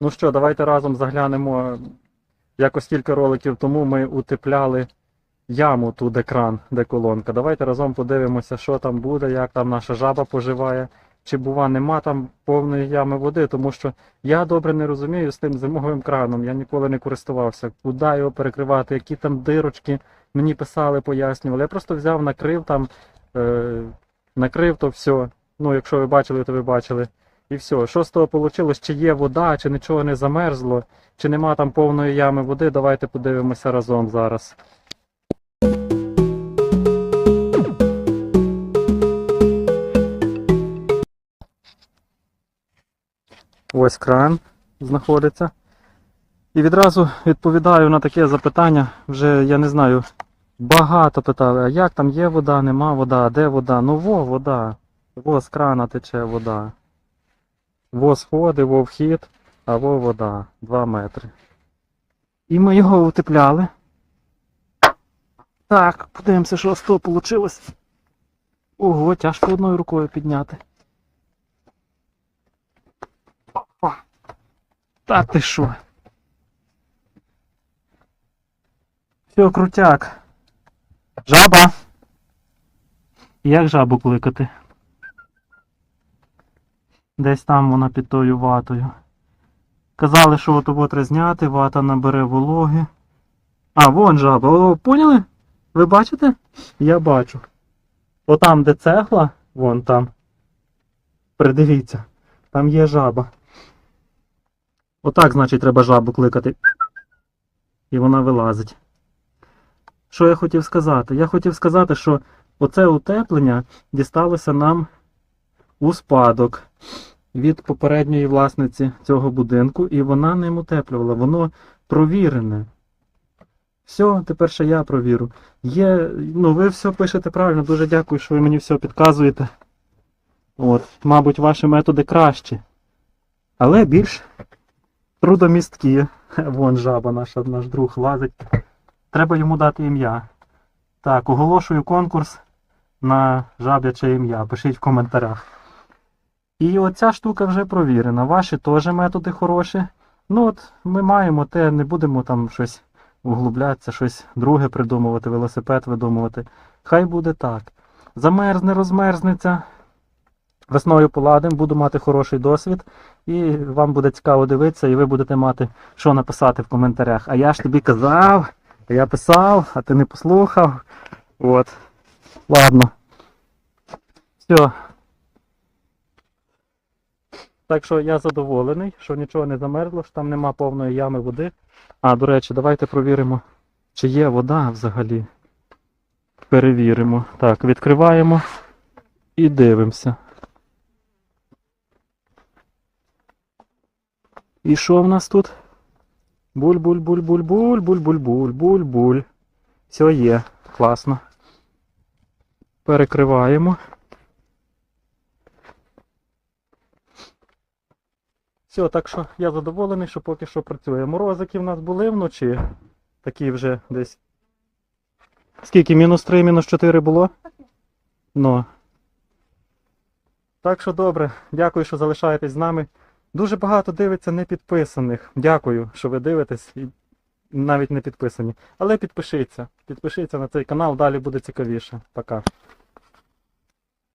Ну що, давайте разом заглянемо. Якось кілька роликів тому ми утепляли яму ту, де кран, де колонка. Давайте разом подивимося, що там буде, як там наша жаба поживає. Чи бува нема там повної ями води, тому що я добре не розумію з тим зимовим краном. Я ніколи не користувався. Куди його перекривати, які там дирочки мені писали, пояснювали. Я просто взяв, накрив там, е, накрив то все. Ну, якщо ви бачили, то ви бачили. І все. Що з того вийшло? Чи є вода, чи нічого не замерзло, чи нема там повної ями води, давайте подивимося разом зараз. Ось кран знаходиться. І відразу відповідаю на таке запитання. Вже я не знаю, багато питали, а як там є вода, нема вода, де вода? Ну во вода. Во з крана тече вода. Во сходи, во вхід, а во вода. 2 метри. І ми його утепляли. Так, подивимося, що з того вийшло. Ого, тяжко одною рукою підняти. О, Та ти що? Все, крутяк. Жаба. Як жабу кликати? Десь там вона під тою ватою. Казали, що от от зняти, вата набере вологи. А, вон жаба. О, поняли? Ви бачите? Я бачу. Отам, де цегла, вон там. Придивіться, там є жаба. Отак, значить, треба жабу кликати. І вона вилазить. Що я хотів сказати? Я хотів сказати, що оце утеплення дісталося нам у спадок від попередньої власниці цього будинку, і вона ним утеплювала. Воно провірене. Все, тепер ще я провірю. Є, ну ви все пишете правильно, дуже дякую, що ви мені все підказуєте. От, мабуть, ваші методи кращі. Але більш трудомісткі. Вон жаба наша, наш друг лазить. Треба йому дати ім'я. Так, оголошую конкурс на жаб'яче ім'я. Пишіть в коментарях. І оця штука вже провірена. Ваші теж методи хороші. Ну от ми маємо те, не будемо там щось углублятися, щось друге придумувати, велосипед видумувати. Хай буде так. Замерзне, розмерзнеться. Весною поладим, буду мати хороший досвід, і вам буде цікаво дивитися, і ви будете мати що написати в коментарях. А я ж тобі казав, я писав, а ти не послухав. От. Ладно. Все. Так що я задоволений, що нічого не замерзло, що там нема повної ями води. А, до речі, давайте провіримо, чи є вода взагалі. Перевіримо. Так, відкриваємо і дивимося. І що в нас тут? Буль-буль-буль-буль-буль-буль-буль-буль-буль. Все є. Класно. Перекриваємо. Все, так що я задоволений, що поки що працює. Морозики в нас були вночі. Такі вже десь. Скільки? Мінус 3, мінус 4 було? Ну. Так що добре. Дякую, що залишаєтесь з нами. Дуже багато дивиться непідписаних. Дякую, що ви дивитесь і навіть не підписані. Але підпишіться. Підпишіться на цей канал, далі буде цікавіше. Пока.